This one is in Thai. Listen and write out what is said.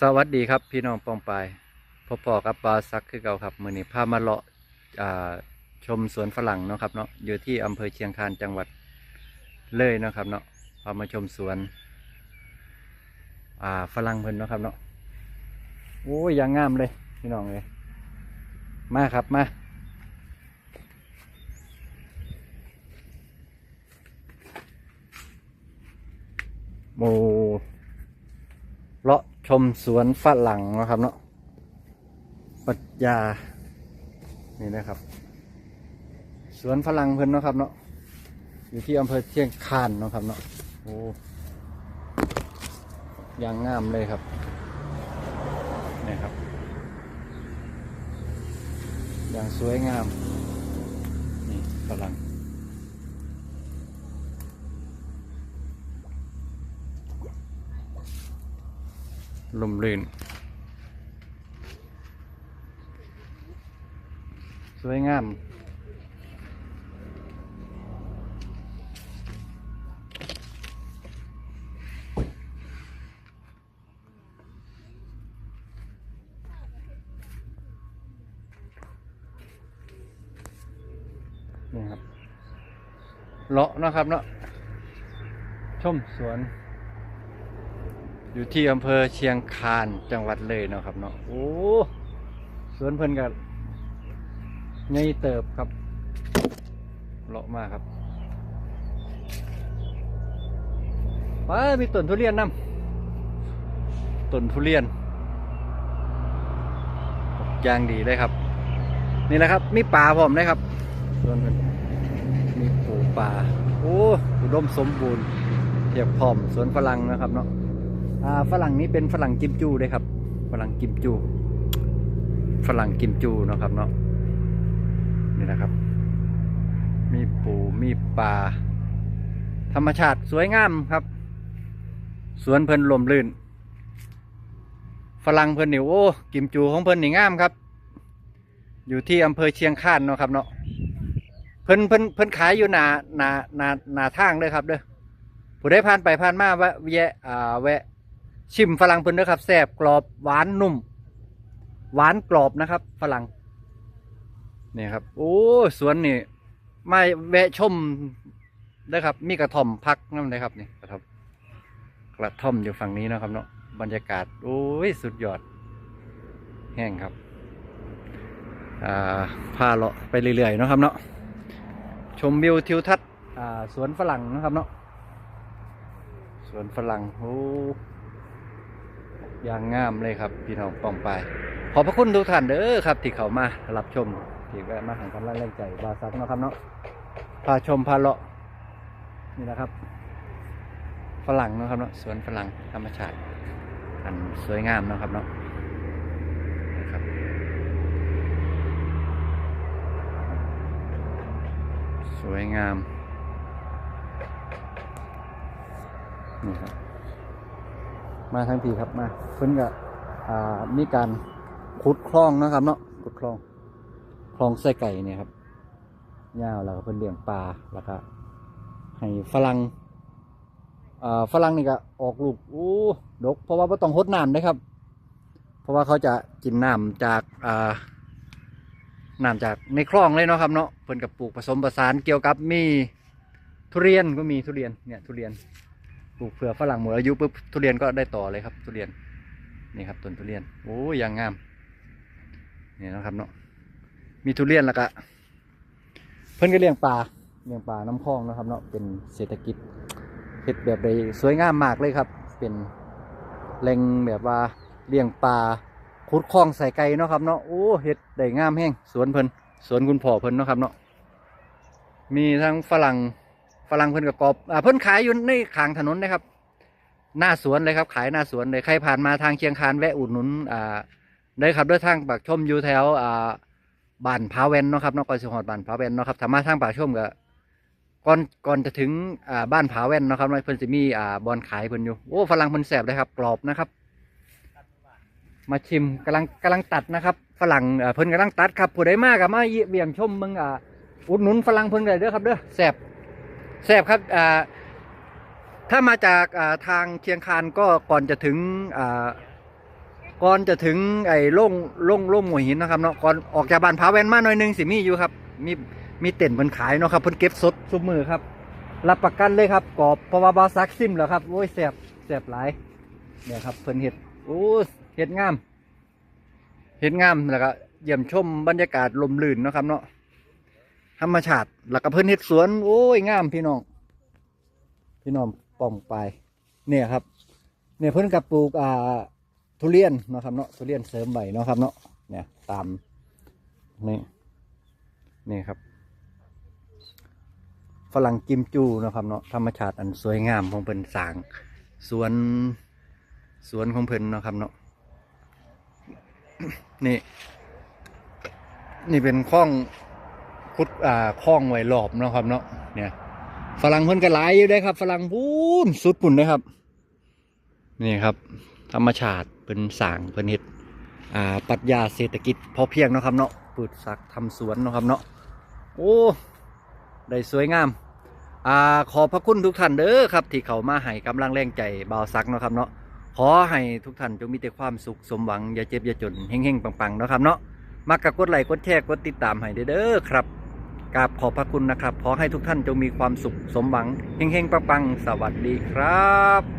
สวัสดีครับพี่น้องปองปายพบพอกับบาซักคือเก่าครับมือนี้พามาเลาะชมสวนฝรั่งเนาะครับเนาะอยู่ที่อำเภอเชียงคานจังหวัดเลยเนาะครับเนาะพามาชมสวนฝรั่งเพิ่นเนาะครับเนาะโอ้ยย่างงามเลยพี่น้องเลยมาครับมาโมเลาะ ชมสวนฝรั่งนะครับเนาะปรัชญานี่นะครับ สวนฝรั่งเพิ่นนะครับเนาะอยู่ที่อำเภอเชียงคานนะครับเนาะโอ้ยางงามเลยครับนี่ครับ อย่างสวยงามนี่ฝรั่ง ลมลื่น สวยงามนี่ครับเลาะนะครับเนาะชมสวน อยู่ที่อำเภอเชียงคานจังหวัดเลยเนาะครับเนาะโอ้สวนเพิ่นกันไงเติบครับเลาะมากครับว้ามีต้นทุเรียนนํต้นทุเรียนอย่างดีเลยครับ นี่แหละครับ มีป่าผมเลยครับสวนเพิ่นมีปูป่าโอ้อุดมสมบูรณ์เทียบพร้อมสวนฝรั่งนะครับเนาะ ฝรั่งนี้เป็นฝรั่งกิมจูเลยครับ ฝรั่งกิมจู ฝรั่งกิมจูเนาะครับเนาะ นี่นะครับ มีปูมีปลา ธรรมชาติสวยงามครับ สวนเพิ่นลมลื่น ฝรั่งเพลินนี่โอ้ กิมจูของเพลินนี่งามครับ อยู่ที่อำเภอเชียงคานเนาะครับเนาะ เพิ่นเพิ่นเพิ่นขายอยู่หนาหนาหนาหนาทางเลยครับเด้อผู้ได้ผ่านไปผ่านมาแวะแวะอ่าแวะ ชิมฝรั่งเพิ่นเด้อครับแซ่บกรอบหวานนุ่ม หวานกรอบนะครับ ฝรั่งนี่ครับ โอ้สวนนี่มาแวะชมเด้อครับ มีกระท่อมพักนั่นเลยครับนี่กระท่อมกระท่อมอยู่ฝั่งนี้นะครับเนาะบรรยากาศ โอ้ยสุดยอด แห้งครับอ่าพาเลาะไปเรื่อยๆนะครับเนาะชมวิวทิวทัศน์อ่าสวนฝรั่งนะครับเนาะสวนฝรั่งโอ้ อย่างงามเลยครับ พี่น้องปองไป ขอบพระคุณทุกท่านเด้อครับ ที่เขามารับชมที่แวะมาหันกำลังแรงใจบาซักนะครับเนาะพาชมพาเลาะนี่นะครับ ฝรั่งเนาะครับเนาะสวนฝรั่งธรรมชาติ อันสวยงามเนาะครับเนาะนะครับสวยงามนี่ครับ มาทั้งทีครับมาเพิ่นก็อ่ามีการขุดคลองนะครับเนาะขุดคลองคลองไส้ไก่เนี่ยครับยาวแล้วก็เพิ่นเลี้ยงปลาแล้วก็ให้ฝรั่งอ่าฝรั่งนี่ก็ออกลูกอู้ดก เพราะว่าบ่ต้องหดน้ำนะครับ เพราะว่าเขาจะกินน้ำจากอ่าน้ำจากในคลองเลยเนาะครับเนาะเพิ่นกับปลูกผสมผสานเกี่ยวกับมีทุเรียนก็มีทุเรียนเนี่ยทุเรียน ปลูกเผื่อฝรั่งหมดอายุปุ๊บทุเรียนก็ได้ต่อเลยครับ ทุเรียนนี่ครับต้นทุเรียนโอ้ยยังงามนี่นะครับเนาะมีทุเรียนแล้วก็เพิ่อนก็เลี้ยงปลาเลี้ยงปลาน้ำคลองนะครับเนาะเป็นเศรษฐกิจเฮ็ดแบบใดสวยงามมากเลยครับ เป็นแหล่งแบบว่าเลี้ยงปลาขุดคลองใส่ไก่เนาะครับเนาะโอ้เฮ็ดได้งามแห้งสวนเพิ่นสวนคุณพ่อเพิ่นเนาะครับเนาะมีทั้งฝรั่ง ฝรั่งเพิ่นกับกอบอ่าเพิ่นขายอยู่ในขางถนนนะครับ หน้าสวนเลยครับ ขายหน้าสวนเลยใครผ่านมาทางเชียงคานแวะอุดหนุนอ่าได้ครับด้วยทางปากชมอยู่แถวอ่าบ้านพาเวนเนาะครับนอกอสิฮอดบ้านพาเวนเนาะครับถ้ามาทางปากชมก็ก่อนก่อนจะถึงอ่าบ้านผาเวนเนาะครับเพิ่นสิมีอ่าบอนขายเพิ่นอยู่โอ้ฝรั่งเพิ่นแซ่บเลยครับกรอบนะครับ มาชิมกำลังกำลังตัดนะครับฝรั่งเอ่อเพิ่นกำลังตัดครับผู้ใดมากกับมาเยี่ยเบี่ยมชมมึงอ่าอุดหนุนฝรั่งเพิ่นได้เด้อครับเด้อแซ่บ แซ่บครับอ่าถ้ามาจากอ่าทางเชียงคานก็ก่อนจะถึงอ่าก่อนจะถึงไอ้ล่งล่งล่งหัวหินนะครับเนาะก่อนออกจากบ้านพาแวนมาหน่อยหนึงสิมีอยู่ครับ มีมีเต็นท์เพิ่นขายเนาะครับเพิ่นเก็บสดซุมือครับ รับประกันเลยครับกรอบเพราะว่าบาซักซิมแล้วครับโอ้ยแสบแสบหลายเนี่ยครับเพิ่นเห็ดโอ้เห็ดงามเห็ดงามแล้วก็เยี่ยมชมบรรยากาศลมลื่นเนาะครับเนาะ ธรรมชาติแล้วก็เพิ่นเห็ดสวน โอ้ยงามพี่น้อง พี่น้องป่องไปเนี่ยครับ เนี่ยเพิ่นกับปลูกอ่าทุเรียนนะครับเนาะทุเรียนเสริมใบเนาะครับเนาะเนี่ยตามนี่นี่ครับฝรั่งกิมจูนะครับเนาะธรรมชาติอันสวยงามของเพิ่นสางสวนสวนของเพิ่นนะครับเนาะนี่ นี่เป็นคลอง คุดอ่าคลองไว้รอบเนาะครับเนาะเนี่ยฝรั่งเพิ่นก็หลายอยู่ได้ครับฝรั่งพูนสุดปุ่นเลยครับ นี่ครับ ธรรมชาติเป็นสางเพิ่นเฮ็ดอ่าปรัชญาเศรษฐกิจพอเพียงเนาะครับเนาะปลูกสักทำสวนเนาะครับเนาะโอ้ได้สวยงามอ่าขอบพระคุณทุกท่านเด้อครับที่เขามาให้กำลังแรงใจบ่าวซักเนาะครับเนาะขอให้ทุกท่านจงมีแต่ความสุขสมหวังอย่าเจ็บอย่าจนเฮงๆปังๆเนาะครับเนาะมักกะกดไลค์กดแชร์กดติดตามให้เด้อครับ กราบขอบพระคุณนะครับ ขอให้ทุกท่านจงมีความสุขสมหวัง เฮงๆปังๆ สวัสดีครับ